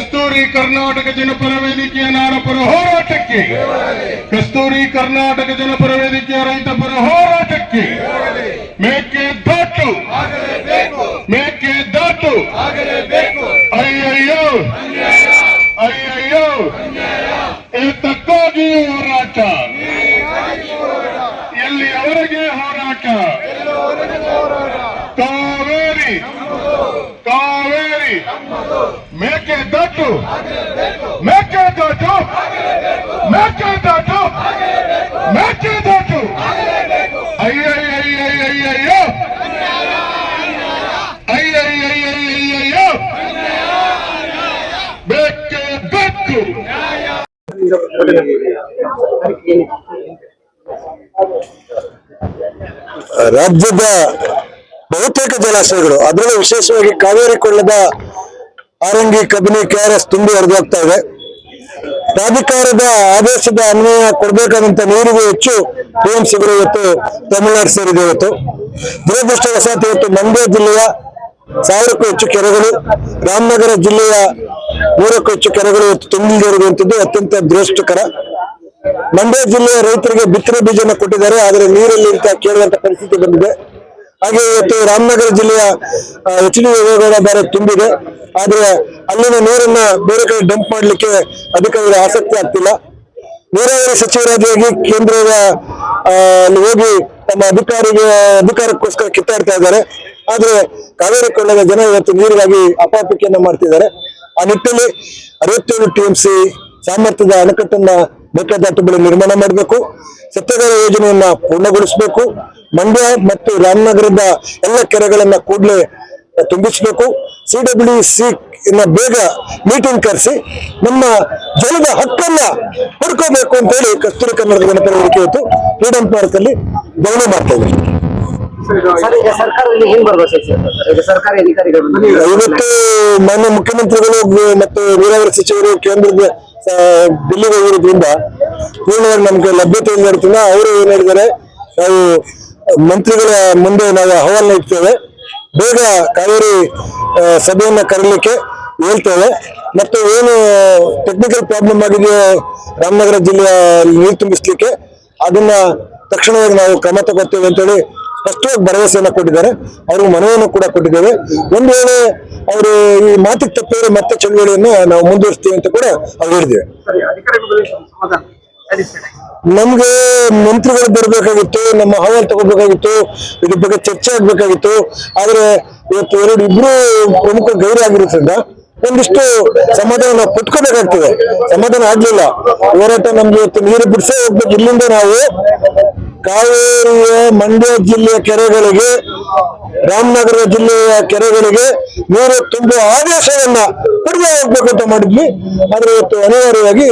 ಕಸ್ತೂರಿ ಕರ್ನಾಟಕ ಜನಪರ ವೇದಿಕೆಯ ನಾಡಪರ ಹೋರಾಟಕ್ಕೆ. ಕಸ್ತೂರಿ ಕರ್ನಾಟಕ ಜನಪರ ವೇದಿಕೆಯ ರೈತಪರ ಹೋರಾಟಕ್ಕೆ. ಮೇಕೆ ದಾಟು ಮೇಕೆ ದಾಟು ಅಯ್ಯಯ್ಯೋ. ಅಯ್ಯಯ್ಯೋ. ಏತಕ್ಕಾಗಿ ಹೋರಾಟ. ಎಲ್ಲಿಯವರೆಗೆ ಹೋರಾಟ? ಕಾವೇರಿ ಕಾವೇರಿ. ಮೇಕೆ ದಾಟು ಮೇಕೆ ದಾಟು ಮೇಕೆ ದಾಟು ಮೇಕೆ ದಾಟು ಅಯ್ಯಯ್ಯಯ್ಯಯ್ಯಯ್ಯೋ ಬೇಕೆ ಬೇಕು ರಾಜ್ಯದ ಬಹುತೇಕ ಜಲಾಶಯಗಳು, ಅದರಲ್ಲೂ ವಿಶೇಷವಾಗಿ ಕಾವೇರಿ ಕೊಳ್ಳದ ಆರಂಗಿ ಕಬಿನಿ ಎಸ್ ತುಂಬಿ ಹರಿದೋಗ್ತಾ ಇದೆ. ಪ್ರಾಧಿಕಾರದ ಆದೇಶದ ಅನ್ವಯ ಕೊಡಬೇಕಾದಂತ ನೀರಿಗೂ ಹೆಚ್ಚು ಟಿಎಂಸಿಗಳು ಇವತ್ತು ತಮಿಳುನಾಡು ಸೇರಿದೆ ಇವತ್ತು. ದುರದೃಷ್ಟವಶಾತ್ ಇವತ್ತು ಮಂಡ್ಯ ಜಿಲ್ಲೆಯ ಸಾವಿರಕ್ಕೂ ಹೆಚ್ಚು ಕೆರೆಗಳು, ರಾಮನಗರ ಜಿಲ್ಲೆಯ ನೂರಕ್ಕೂ ಹೆಚ್ಚು ಕೆರೆಗಳು ಇವತ್ತು ತುಂಬಿರುವಂತದ್ದು ಅತ್ಯಂತ ದುರಷ್ಟಕರ ಮಂಡ್ಯ ಜಿಲ್ಲೆಯ ರೈತರಿಗೆ ಬಿತ್ತನೆ ಬೀಜನ ಕೊಟ್ಟಿದ್ದಾರೆ, ಆದರೆ ನೀರಲ್ಲಿ ಅಂತ ಕೇಳುವಂತ ಪರಿಸ್ಥಿತಿ ಬಂದಿದೆ. ಹಾಗೆ ಇವತ್ತು ರಾಮನಗರ ಜಿಲ್ಲೆಯ ಎಚ್ ಡಿ ದೇವೇಗೌಡ ಬೇರೆ ತುಂಬಿದೆ. ಆದ್ರೆ ಅಲ್ಲಿನ ನೀರನ್ನ ಬೇರೆ ಕಡೆ ಡಂಪ್ ಮಾಡ್ಲಿಕ್ಕೆ ಅಧಿಕಾರಿಗಳ ಆಸಕ್ತಿ ಆಗ್ತಿಲ್ಲ. ನೀರಾವರಿ ಸಚಿವರಾಗಿ ಕೇಂದ್ರದ ಅಲ್ಲಿ ಹೋಗಿ ತಮ್ಮ ಅಧಿಕಾರಿಗೆ, ಅಧಿಕಾರಕ್ಕೋಸ್ಕರ ಕಿತ್ತಾಡ್ತಾ ಇದ್ದಾರೆ. ಆದ್ರೆ ಕಾವೇರಿ ಕೊಳ್ಳದ ಜನ ಇವತ್ತು ನೀರಿಗಾಗಿ ಅಪಾಪಿಕೆಯನ್ನ ಮಾಡ್ತಿದ್ದಾರೆ. ಆ ನಿಟ್ಟಿನಲ್ಲಿ ಅರವತ್ತೇಳು ಟಿಎಂಸಿ ಸಾಮರ್ಥ್ಯದ ಅಣೆಕಟ್ಟನ್ನ ಮೇಕೆದಾಟು ಬಳಿ ನಿರ್ಮಾಣ ಮಾಡಬೇಕು. ಸತ್ಯಾಗ್ರಹ ಯೋಜನೆಯನ್ನ ಪೂರ್ಣಗೊಳಿಸಬೇಕು. ಮಂಡ್ಯ ಮತ್ತು ರಾಮನಗರದ ಎಲ್ಲ ಕೆರೆಗಳನ್ನ ಕೂಡಲೇ ತುಂಬಿಸಬೇಕು. ಸಿ ಡಬ್ಲ್ಯೂ ಸಿ ಇನ್ನ ಬೇಗ ಮೀಟಿಂಗ್ ಕರೆಸಿ ನಮ್ಮ ಜಲದ ಹಕ್ಕನ್ನ ಪಡ್ಕೋಬೇಕು ಅಂತ ಹೇಳಿ ಕಸ್ತೂರಿ ಕನ್ನಡದ ಜನಪರ ಹೇಳಿಕೆ ಇವತ್ತು ಫ್ರೀಡಂ ಪಾರ್ಕ್ ಅಲ್ಲಿ ಧರಣಿ ಮಾಡ್ತಾ ಇದ್ದಾರೆ ಇವತ್ತು ಮಾನ್ಯ ಮುಖ್ಯಮಂತ್ರಿಗಳು ಮತ್ತು ನೀರಾವರಿ ಸಚಿವರು ಕೇಂದ್ರದ ಆ, ದಿಲ್ಲಿಗೆ ಹೋಗಿರೋದ್ರಿಂದ ಪೂರ್ಣವಾಗಿ ನಮ್ಗೆ ಲಭ್ಯತೆ ಇರ್ತದ ಅವರು ಏನ್ ಹೇಳಿದ್ದಾರೆ ನಾವು ಮಂತ್ರಿಗಳ ಮುಂದೆ ನಾವು ಅಹವಾಲನ್ನ ಇಡ್ತೇವೆ. ಬೇಗ ಕಾವೇರಿ ಸಭೆಯನ್ನ ಕರೀಲಿಕ್ಕೆ ಹೇಳ್ತೇವೆ. ಮತ್ತು ಏನು ಟೆಕ್ನಿಕಲ್ ಪ್ರಾಬ್ಲಮ್ ಆಗಿದೆಯೋ ರಾಮನಗರ ಜಿಲ್ಲೆಯ ನೀರು ತುಂಬಿಸ್ಲಿಕ್ಕೆ ಅದನ್ನ ತಕ್ಷಣವಾಗಿ ನಾವು ಕ್ರಮ ತಗೋತೇವೆ ಅಂತೇಳಿ ಸ್ಪಷ್ಟವಾಗಿ ಭರವಸೆಯನ್ನ ಕೊಟ್ಟಿದ್ದಾರೆ. ಅವ್ರಿಗೆ ಮನವಿಯನ್ನು ಕೂಡ ಕೊಟ್ಟಿದ್ದೇವೆ. ಒಂದು ವೇಳೆ ಅವರು ಈ ಮಾತಿಗೆ ತಪ್ಪಿದ್ರೆ ಮತ್ತೆ ಚಳುವಳಿಯನ್ನು ನಾವು ಮುಂದುವರಿಸ್ತೀವಿ ಅಂತ ಕೂಡ ಅವ್ರು ಹೇಳಿದ್ದೇವೆ. ನಮ್ಗೆ ಮಂತ್ರಿಗಳು ಬರಬೇಕಾಗಿತ್ತು ನಮ್ಮ ಅಹವಾಲು ತಗೋಬೇಕಾಗಿತ್ತು ಇದ್ರ ಬಗ್ಗೆ ಚರ್ಚೆ ಆಗ್ಬೇಕಾಗಿತ್ತು. ಆದ್ರೆ ಇವತ್ತು ಎರಡು ಇಬ್ರು ಪ್ರಮುಖ ಗೈರು ಆಗಿರೋದ್ರಿಂದ ಒಂದಿಷ್ಟು ಸಮಾಧಾನ ನಾವು ಪಟ್ಕೋಬೇಕಾಗ್ತದೆ ಸಮಾಧಾನ ಆಗ್ಲಿಲ್ಲ. ಹೋರಾಟ ನಮ್ಗೆ ಇವತ್ತು ನೀರು ಬಿಡಿಸೇ ಹೋಗ್ಬೇಕು. ಇಲ್ಲಿಂದ ನಾವು ಕಾವೇರಿಯ ಮಂಡ್ಯ ಜಿಲ್ಲೆಯ ಕೆರೆಗಳಿಗೆ, ರಾಮನಗರ ಜಿಲ್ಲೆಯ ಕೆರೆಗಳಿಗೆ ನೀರು ತುಂಬುವ ಆದೇಶವನ್ನ ಕಡಿಮೆ ಅಂತ ಮಾಡಿದ್ವಿ. ಆದ್ರೆ ಇವತ್ತು ಅನಿವಾರ್ಯವಾಗಿ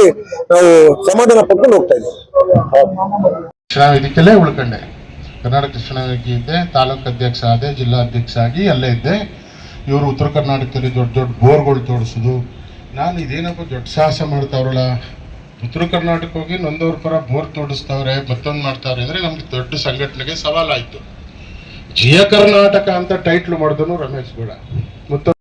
ನಾವು ಸಮಾಧಾನ ಪಡ್ಕೊಂಡು ಹೋಗ್ತಾ ಇದ್ದೀವಿ. ಉಳ್ಕಂಡೆ ಉಳ್ಕೊಂಡೆ. ಕರ್ನಾಟಕ ಶಿಕ್ಷಣ ವೇದಿಕೆ ಇದ್ದೆ, ತಾಲೂಕು ಅಧ್ಯಕ್ಷ ಆದೆ, ಜಿಲ್ಲಾ ಅಧ್ಯಕ್ಷ ಆಗಿ ಅಲ್ಲೇ ಇದ್ದೆ. ಇವರು ಉತ್ತರ ಕರ್ನಾಟಕದಲ್ಲಿ ದೊಡ್ಡ ದೊಡ್ಡ ಬೋರ್ಗಳು ತೋಡಿಸೋದು ನಾನು ಇದೇನಪ್ಪ ದೊಡ್ಡ ಸಾಹಸ ಮಾಡ್ತಾವ್ರಲ್ಲ? ಉತ್ತರ ಕರ್ನಾಟಕ ಹೋಗಿ ನೊಂದವ್ರ ಪರ ಬೋರ್ ತೋಡಿಸ್ತಾವ್ರೆ, ಮತ್ತೊಂದು ಮಾಡ್ತಾವ್ರೆ ಅಂದ್ರೆ ನಮ್ಗೆ ದೊಡ್ಡ ಸಂಘಟನೆಗೆ ಸವಾಲಾಯ್ತು. ಜಿಯ ಕರ್ನಾಟಕ ಅಂತ ಟೈಟ್ಲ್ ಮಾಡಿದನು ರಮೇಶ್ ಗೌಡ. ಮತ್ತು